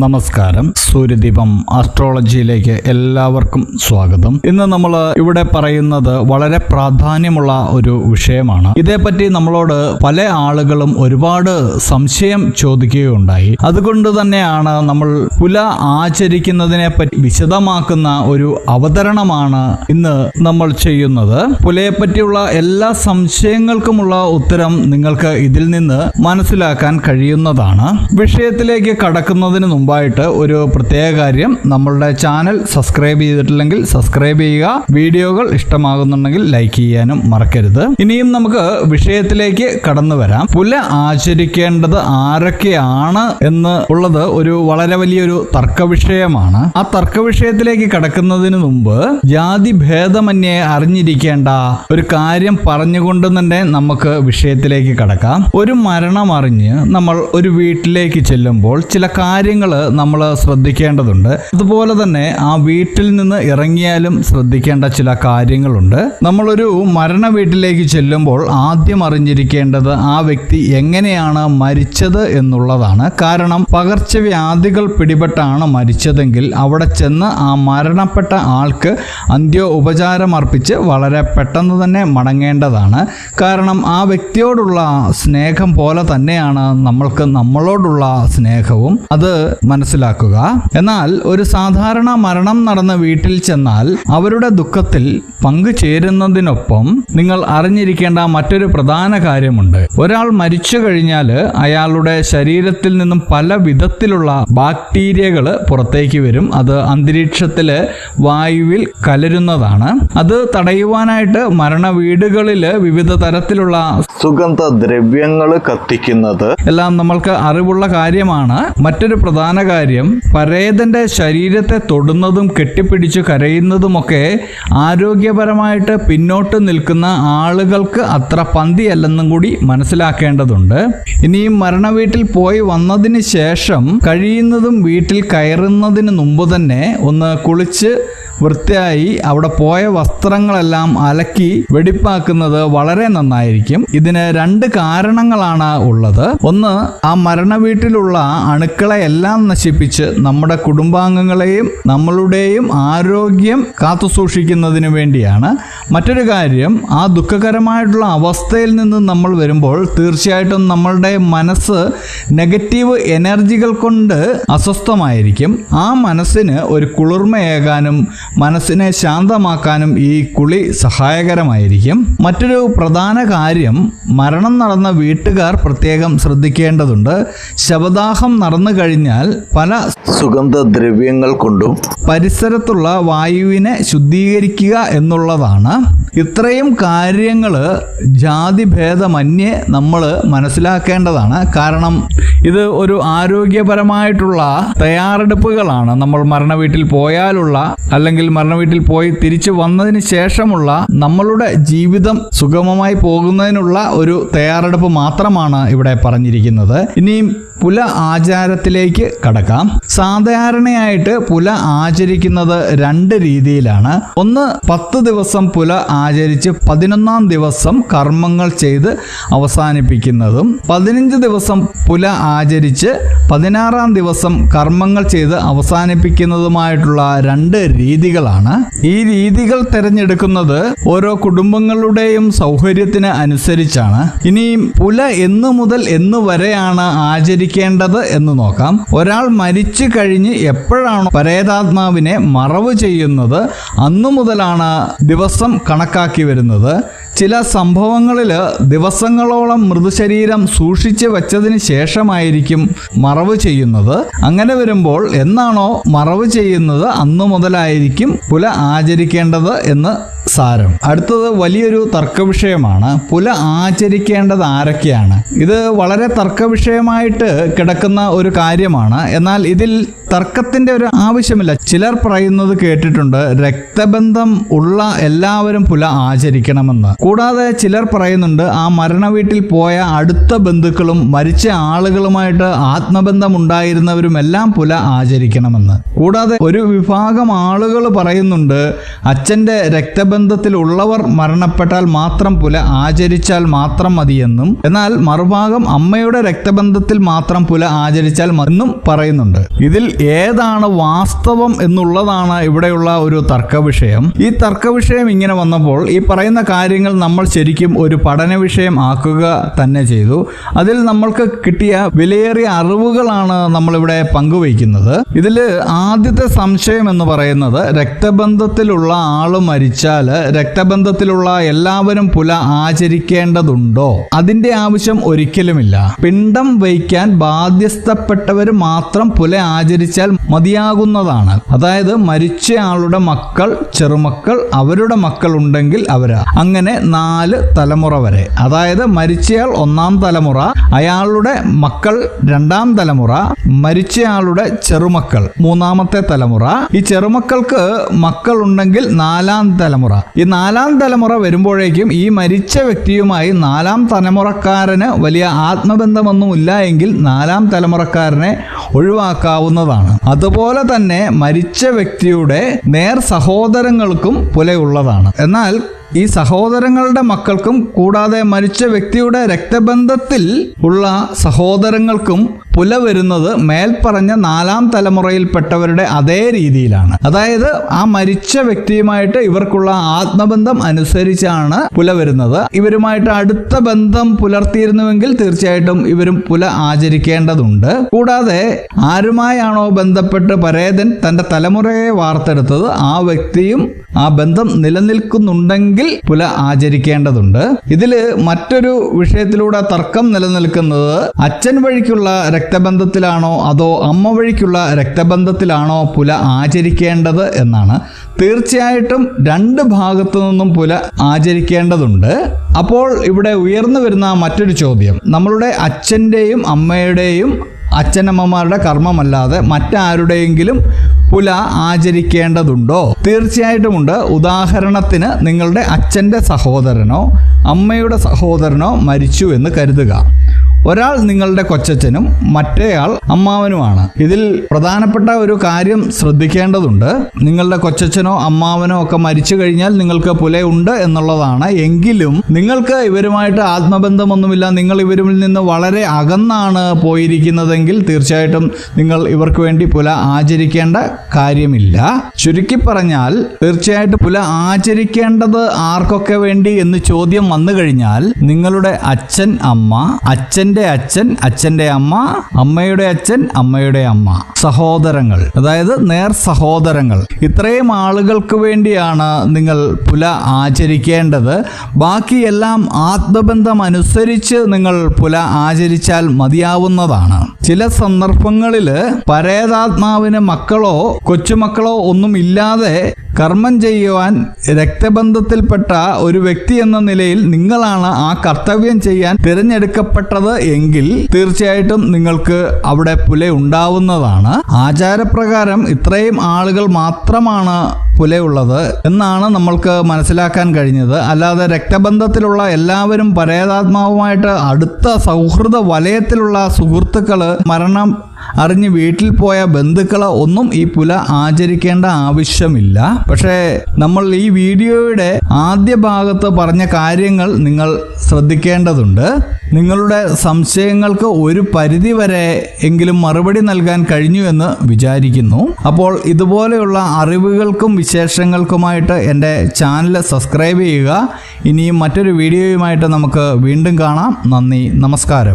നമസ്കാരം. സൂര്യദീപം ആസ്ട്രോളജിയിലേക്ക് എല്ലാവർക്കും സ്വാഗതം. ഇന്ന് നമ്മൾ ഇവിടെ പറയുന്നത് വളരെ പ്രാധാന്യമുള്ള ഒരു വിഷയമാണ്. ഇതേപ്പറ്റി നമ്മളോട് പല ആളുകളും ഒരുപാട് സംശയം ചോദിക്കുകയുണ്ടായി. അതുകൊണ്ട് തന്നെയാണ് നമ്മൾ പുല ആചരിക്കുന്നതിനെ പറ്റി വിശദമാക്കുന്ന ഒരു അവതരണമാണ് ഇന്ന് നമ്മൾ ചെയ്യുന്നത്. പുലയെ പറ്റിയുള്ള എല്ലാ സംശയങ്ങൾക്കുമുള്ള ഉത്തരം നിങ്ങൾക്ക് ഇതിൽ നിന്ന് മനസ്സിലാക്കാൻ കഴിയുന്നതാണ്. വിഷയത്തിലേക്ക് കടക്കുന്നതിന് മുമ്പായിട്ട് ഒരു പ്രത്യേക കാര്യം. നമ്മളുടെ ചാനൽ സബ്സ്ക്രൈബ് ചെയ്തിട്ടില്ലെങ്കിൽ സബ്സ്ക്രൈബ് ചെയ്യുക. വീഡിയോകൾ ഇഷ്ടമാകുന്നുണ്ടെങ്കിൽ ലൈക്ക് ചെയ്യാനും മറക്കരുത്. ഇനിയും നമുക്ക് വിഷയത്തിലേക്ക് കടന്നു വരാം. പുല ആചരിക്കേണ്ടത് ആരൊക്കെയാണ് എന്ന് ഉള്ളത് ഒരു വളരെ വലിയൊരു തർക്ക വിഷയമാണ് ആ തർക്ക വിഷയത്തിലേക്ക് കടക്കുന്നതിന് മുമ്പ് ജാതി ഭേദമന്യേ അറിഞ്ഞിരിക്കേണ്ട ഒരു കാര്യം പറഞ്ഞുകൊണ്ട് തന്നെ നമുക്ക് വിഷയത്തിലേക്ക് കടക്കാം. ഒരു മരണം അറിഞ്ഞ് നമ്മൾ ഒരു വീട്ടിലേക്ക് ചെല്ലുമ്പോൾ ചില കാര്യങ്ങൾ നമ്മൾ ശ്രദ്ധിക്കേണ്ടതുണ്ട്. അതുപോലെ തന്നെ ആ വീട്ടിൽ നിന്ന് ഇറങ്ങിയാലും ശ്രദ്ധിക്കേണ്ട ചില കാര്യങ്ങളുണ്ട്. നമ്മളൊരു മരണ വീട്ടിലേക്ക് ചെല്ലുമ്പോൾ ആദ്യം അറിഞ്ഞിരിക്കേണ്ടത് ആ വ്യക്തി എങ്ങനെയാണ് മരിച്ചത് എന്നുള്ളതാണ്. കാരണം പകർച്ചവ്യാധികൾ പിടിപെട്ടാണ് മരിച്ചതെങ്കിൽ അവിടെ ചെന്ന് ആ മരണപ്പെട്ട ആൾക്ക് അന്ത്യോ ഉപചാരം അർപ്പിച്ച് വളരെ പെട്ടെന്ന് തന്നെ മടങ്ങേണ്ടതാണ്. കാരണം ആ വ്യക്തിയോടുള്ള സ്നേഹം പോലെ തന്നെയാണ് നമ്മൾക്ക് നമ്മളോടുള്ള സ്നേഹവും. അത് മനസ്സിലാക്കുക. എന്നാൽ ഒരു സാധാരണ മരണം നടന്ന വീട്ടിൽ ചെന്നാൽ അവരുടെ ദുഃഖത്തിൽ പങ്കുചേരുന്നതിനൊപ്പം നിങ്ങൾ അറിഞ്ഞിരിക്കേണ്ട മറ്റൊരു പ്രധാന കാര്യമുണ്ട്. ഒരാൾ മരിച്ചു കഴിഞ്ഞാൽ അയാളുടെ ശരീരത്തിൽ നിന്നും പല വിധത്തിലുള്ള ബാക്ടീരിയകൾ പുറത്തേക്ക് വരും. അത് അന്തരീക്ഷത്തിൽ വായുവിൽ കലരുന്നതാണ്. അത് തടയുവാനായിട്ട് മരണ വീടുകളിൽ വിവിധ തരത്തിലുള്ള സുഗന്ധദ്രവ്യങ്ങൾ കത്തിക്കുന്നത് എല്ലാം നമ്മൾക്ക് അറിവുള്ള കാര്യമാണ്. മറ്റൊരു പ്രധാന കാര്യം പരേതന്റെ ശരീരത്തെ തൊടുന്നതും കെട്ടിപ്പിടിച്ച് കരയുന്നതുമൊക്കെ ആരോഗ്യപരമായിട്ട് പിന്നോട്ട് നിൽക്കുന്ന ആളുകൾക്ക് അത്ര പന്തിയല്ലെന്നും കൂടി മനസ്സിലാക്കേണ്ടതുണ്ട്. ഇനിയും മരണ വീട്ടിൽ പോയി വന്നതിന് ശേഷം കഴിയുന്നതും വീട്ടിൽ കയറുന്നതിന് മുമ്പ് തന്നെ ഒന്ന് കുളിച്ച് വൃത്തിയായി അവിടെ പോയ വസ്ത്രങ്ങളെല്ലാം അലക്കി വെടിപ്പാക്കുന്നത് വളരെ നന്നായിരിക്കും. ഇതിന് രണ്ട് കാരണങ്ങളാണ് ഉള്ളത്. ഒന്ന് ആ മരണ വീട്ടിലുള്ള അണുക്കളെ എല്ലാം നശിപ്പിച്ച് നമ്മുടെ കുടുംബാംഗങ്ങളെയും നമ്മളുടെയും ആരോഗ്യം കാത്തു സൂക്ഷിക്കുന്നതിന് വേണ്ടിയാണ്. മറ്റൊരു കാര്യം ആ ദുഃഖകരമായിട്ടുള്ള അവസ്ഥയിൽ നിന്ന് നമ്മൾ വരുമ്പോൾ തീർച്ചയായിട്ടും നമ്മളുടെ മനസ്സ് നെഗറ്റീവ് എനർജികൾ കൊണ്ട് അസ്വസ്ഥമായിരിക്കും. ആ മനസ്സിന് ഒരു കുളിർമയേകാനും മനസ്സിനെ ശാന്തമാക്കാനും ഈ കുളി സഹായകരമായിരിക്കും. മറ്റൊരു പ്രധാന കാര്യം മരണം നടന്ന വീട്ടുകാർ പ്രത്യേകം ശ്രദ്ധിക്കേണ്ടതുണ്ട്. ശവദാഹം നടന്നു കഴിഞ്ഞാൽ പല സുഗന്ധദ്രവ്യങ്ങൾ കൊണ്ടും പരിസരത്തുള്ള വായുവിനെ ശുദ്ധീകരിക്കുക എന്നുള്ളതാണ്. ഇത്രയും കാര്യങ്ങൾ ജാതിഭേദമന്യേ നമ്മൾ മനസ്സിലാക്കേണ്ടതാണ്. കാരണം ഇത് ഒരു ആരോഗ്യപരമായിട്ടുള്ള തയ്യാറെടുപ്പുകളാണ്. നമ്മൾ മരണ വീട്ടിൽ പോയാലുള്ള അല്ലെങ്കിൽ മരണ വീട്ടിൽ പോയി തിരിച്ചു വന്നതിന് ശേഷമുള്ള നമ്മളുടെ ജീവിതം സുഗമമായി പോകുന്നതിനുള്ള ഒരു തയ്യാറെടുപ്പ് മാത്രമാണ് ഇവിടെ പറഞ്ഞിരിക്കുന്നത്. ഇനിയും പുല ആചാരത്തിലേക്ക് കടക്കാം. സാധാരണയായിട്ട് പുല ആചരിക്കുന്നത് രണ്ട് രീതിയിലാണ്. ഒന്ന് പത്ത് ദിവസം പുല ആചരിച്ച് പതിനൊന്നാം ദിവസം കർമ്മങ്ങൾ ചെയ്ത് അവസാനിപ്പിക്കുന്നതും പതിനഞ്ച് ദിവസം പുല ആചരിച്ച് പതിനാറാം ദിവസം കർമ്മങ്ങൾ ചെയ്ത് അവസാനിപ്പിക്കുന്നതുമായിട്ടുള്ള രണ്ട് രീതികളാണ്. ഈ രീതികൾ തിരഞ്ഞെടുക്കുന്നത് ഓരോ കുടുംബങ്ങളുടെയും സൗകര്യത്തിന് അനുസരിച്ചാണ്. ഇനിയും പുല എന്നു മുതൽ എന്നു വരെയാണ് ആചരിക്കേണ്ടത് എന്ന് നോക്കാം. ഒരാൾ മരിച്ചു കഴിഞ്ഞ് എപ്പോഴാണോ പരേതാത്മാവിനെ മറവ് ചെയ്യുന്നത് അന്നു മുതലാണ് ദിവസം കണക്കാക്കി വരുന്നത്. ചില സംഭവങ്ങളിൽ ദിവസങ്ങളോളം മൃതശരീരം സൂക്ഷിച്ച് വെച്ചതിന് ശേഷമായിരിക്കും മറവ് ചെയ്യുന്നത്. അങ്ങനെ വരുമ്പോൾ എന്നാണോ മറവ് ചെയ്യുന്നത് അന്നു മുതലായിരിക്കും പുല ആചരിക്കേണ്ടത് എന്ന് സാരം. അടുത്തത് വലിയൊരു തർക്ക വിഷയമാണ് പുല ആചരിക്കേണ്ടത് ആരൊക്കെയാണ്? ഇത് വളരെ തർക്ക വിഷയമായിട്ട് കിടക്കുന്ന ഒരു കാര്യമാണ്. എന്നാൽ ഇതിൽ തർക്കത്തിന്റെ ഒരു ആവശ്യമില്ല. ചിലർ പറയുന്നത് കേട്ടിട്ടുണ്ട് രക്തബന്ധം ഉള്ള എല്ലാവരും പുല ആചരിക്കണമെന്ന്. കൂടാതെ ചിലർ പറയുന്നുണ്ട് ആ മരണ വീട്ടിൽ പോയ അടുത്ത ബന്ധുക്കളും മരിച്ച ആളുകളുമായിട്ട് ആത്മബന്ധം ഉണ്ടായിരുന്നവരും എല്ലാം പുല ആചരിക്കണമെന്ന്. കൂടാതെ ഒരു വിഭാഗം ആളുകൾ പറയുന്നുണ്ട് അച്ഛന്റെ രക്തബന്ധത്തിൽ ഉള്ളവർ മരണപ്പെട്ടാൽ മാത്രം പുല ആചരിച്ചാൽ മാത്രം മതിയെന്നും എന്നാൽ മറുഭാഗം അമ്മയുടെ രക്തബന്ധത്തിൽ മാത്രം പുല ആചരിച്ചാൽ എന്നും പറയുന്നുണ്ട്. ഇതിൽ ഏതാണ് വാസ്തവം എന്നുള്ളതാണ് ഇവിടെയുള്ള ഒരു തർക്കവിഷയം. ഈ തർക്കവിഷയം ഇങ്ങനെ വന്നപ്പോൾ ഈ പറയുന്ന കാര്യങ്ങൾ നമ്മൾ ശരിക്കും ഒരു പഠന വിഷയം ആക്കുക തന്നെ ചെയ്തു. അതിൽ നമ്മൾക്ക് കിട്ടിയ വിലയേറിയ അറിവുകളാണ് നമ്മളിവിടെ പങ്കുവയ്ക്കുന്നത്. ഇതിൽ ആദ്യത്തെ സംശയം എന്ന് പറയുന്നത് രക്തബന്ധത്തിലുള്ള ആൾ മരിച്ചാൽ രക്തബന്ധത്തിലുള്ള എല്ലാവരും പുല ആചരിക്കേണ്ടതുണ്ടോ? അതിന്റെ ആവശ്യം ഒരിക്കലുമില്ല. പിണ്ടം വയ്ക്കാൻ ബാധ്യസ്ഥപ്പെട്ടവർ മാത്രം പുല ആചരിച്ചാൽ മതിയാകുന്നതാണ്. അതായത് മരിച്ചയാളുടെ മക്കൾ ചെറുമക്കൾ അവരുടെ മക്കൾ ഉണ്ടെങ്കിൽ അവരാ. അങ്ങനെ നാല് തലമുറ വരെ. അതായത് മരിച്ചയാൾ ഒന്നാം തലമുറ അയാളുടെ മക്കൾ രണ്ടാം തലമുറ മരിച്ചയാളുടെ ചെറുമക്കൾ മൂന്നാമത്തെ തലമുറ. ഈ ചെറുമക്കൾക്ക് മക്കൾ ഉണ്ടെങ്കിൽ നാലാം തലമുറ. ഈ നാലാം തലമുറ വരുമ്പോഴേക്കും ഈ മരിച്ച വ്യക്തിയുമായി നാലാം തലമുറക്കാരന് വലിയ ആത്മബന്ധമൊന്നും ഇല്ല എങ്കിൽ നാലാം തലമുറക്കാരനെ ഒഴിവാക്കാവുന്നതാണ്. അതുപോലെ തന്നെ മരിച്ച വ്യക്തിയുടെ നേർ സഹോദരങ്ങൾക്കും പുലയുള്ളതാണ്. എന്നാൽ ഈ സഹോദരങ്ങളുടെ മക്കൾക്കും കൂടാതെ മരിച്ച വ്യക്തിയുടെ രക്തബന്ധത്തിൽ ഉള്ള സഹോദരങ്ങൾക്കും പുല വരുന്നത് മേൽപ്പറഞ്ഞ നാലാം തലമുറയിൽപ്പെട്ടവരുടെ അതേ രീതിയിലാണ്. അതായത് ആ മരിച്ച വ്യക്തിയുമായിട്ട് ഇവർക്കുള്ള ആത്മബന്ധം അനുസരിച്ചാണ് പുല വരുന്നത്. ഇവരുമായിട്ട് അടുത്ത ബന്ധം പുലർത്തിയിരുന്നുവെങ്കിൽ തീർച്ചയായിട്ടും ഇവരും പുല ആചരിക്കേണ്ടതുണ്ട്. കൂടാതെ ആരുമായാണോ ബന്ധപ്പെട്ട് പരേതൻ തന്റെ തലമുറയെ വാർത്തെടുത്തത് ആ വ്യക്തിയും ആ ബന്ധം നിലനിൽക്കുന്നുണ്ടെങ്കിൽ പുല ആചരിക്കേണ്ടതുണ്ട്. ഇതിൽ മറ്റൊരു വിഷയത്തിലൂടെ തർക്കം നിലനിൽക്കുന്നത് അച്ഛൻ വഴിക്കുള്ള രക്തബന്ധത്തിലാണോ അതോ അമ്മ വഴിക്കുള്ള രക്തബന്ധത്തിലാണോ പുല ആചരിക്കേണ്ടത് എന്നാണ്. തീർച്ചയായിട്ടും രണ്ട് ഭാഗത്തു നിന്നും പുല ആചരിക്കേണ്ടതുണ്ട്. അപ്പോൾ ഇവിടെ ഉയർന്നു വരുന്ന മറ്റൊരു ചോദ്യം. നമ്മളുടെ അച്ഛന്റെയും അമ്മയുടെയും അച്ഛനമ്മമാരുടെ കർമ്മമല്ലാതെ മറ്റാരുടെയെങ്കിലും പുല ആചരിക്കേണ്ടതുണ്ടോ? തീർച്ചയായിട്ടുമുണ്ട് ഉദാഹരണത്തിന് നിങ്ങളുടെ അച്ഛന്റെ സഹോദരനോ അമ്മയുടെ സഹോദരനോ മരിച്ചു എന്ന് കരുതുക. ഒരാൾ നിങ്ങളുടെ കൊച്ചച്ഛനും മറ്റേയാൾ അമ്മാവനുമാണ്. ഇതിൽ പ്രധാനപ്പെട്ട ഒരു കാര്യം ശ്രദ്ധിക്കേണ്ടതുണ്ട്. നിങ്ങളുടെ കൊച്ചച്ഛനോ അമ്മാവനോ ഒക്കെ മരിച്ചു കഴിഞ്ഞാൽ നിങ്ങൾക്ക് പുലയുണ്ട് എന്നുള്ളതാണ്. എങ്കിലും നിങ്ങൾക്ക് ഇവരുമായിട്ട് ആത്മബന്ധമൊന്നുമില്ല. നിങ്ങൾ ഇവരിൽ നിന്ന് വളരെ അകന്നാണ് പോയിരിക്കുന്നതെങ്കിൽ തീർച്ചയായിട്ടും നിങ്ങൾ ഇവർക്ക് വേണ്ടി പുല ആചരിക്കേണ്ട കാര്യമില്ല. ചുരുക്കി പറഞ്ഞാൽ തീർച്ചയായിട്ടും പുല ആചരിക്കേണ്ടത് ആർക്കൊക്കെ വേണ്ടി എന്ന് ചോദ്യം വന്നു കഴിഞ്ഞാൽ നിങ്ങളുടെ അച്ഛൻ അമ്മ അച്ഛന്റെ അച്ഛൻ അച്ഛന്റെ അമ്മ അമ്മയുടെ അച്ഛൻ അമ്മയുടെ അമ്മ. സഹോദരങ്ങൾ അതായത് നേർ സഹോദരങ്ങൾ. ഇത്രയും ആളുകൾക്ക് വേണ്ടിയാണ് നിങ്ങൾ പുല ആചരിക്കേണ്ടത്. ബാക്കിയെല്ലാം ആത്മബന്ധം അനുസരിച്ച് നിങ്ങൾ പുല ആചരിച്ചാൽ മതിയാവുന്നതാണ്. ചില സന്ദർഭങ്ങളിൽ പരേതാത്മാവിന് മക്കളോ കൊച്ചുമക്കളോ ഒന്നും ഇല്ലാതെ കർമ്മം ചെയ്യുവാൻ രക്തബന്ധത്തിൽപ്പെട്ട ഒരു വ്യക്തി എന്ന നിലയിൽ നിങ്ങളാണ് ആ കർത്തവ്യം ചെയ്യാൻ തിരഞ്ഞെടുക്കപ്പെട്ടത് എങ്കിൽ തീർച്ചയായിട്ടും നിങ്ങൾക്ക് അവിടെ പുല ഉണ്ടാവുന്നതാണ്. ആചാരപ്രകാരം ഇത്രയും ആളുകൾ മാത്രമാണ് പുലയുള്ളത് എന്നാണ് നമ്മൾക്ക് മനസ്സിലാക്കാൻ കഴിഞ്ഞത്. അല്ലാതെ രക്തബന്ധത്തിലുള്ള എല്ലാവരും പരേതാത്മാവുമായിട്ട് അടുത്ത സൗഹൃദ വലയത്തിലുള്ള സുഹൃത്തുക്കൾ മരണം അറിഞ്ഞ് വീട്ടിൽ പോയ ബന്ധുക്കളെ ഒന്നും ഈ പുല ആചരിക്കേണ്ട ആവശ്യമില്ല. പക്ഷേ നമ്മൾ ഈ വീഡിയോയുടെ ആദ്യ ഭാഗത്ത് പറഞ്ഞ കാര്യങ്ങൾ നിങ്ങൾ ശ്രദ്ധിക്കേണ്ടതുണ്ട്. നിങ്ങളുടെ സംശയങ്ങൾക്ക് ഒരു പരിധി വരെ എങ്കിലും മറുപടി നൽകാൻ കഴിഞ്ഞു എന്ന് വിചാരിക്കുന്നു. അപ്പോൾ ഇതുപോലെയുള്ള അറിവുകൾക്കും വിശേഷങ്ങൾക്കുമായിട്ട് എന്റെ ചാനൽ സബ്സ്ക്രൈബ് ചെയ്യുക. ഇനിയും മറ്റൊരു വീഡിയോയുമായിട്ട് നമുക്ക് വീണ്ടും കാണാം. നന്ദി നമസ്കാരം.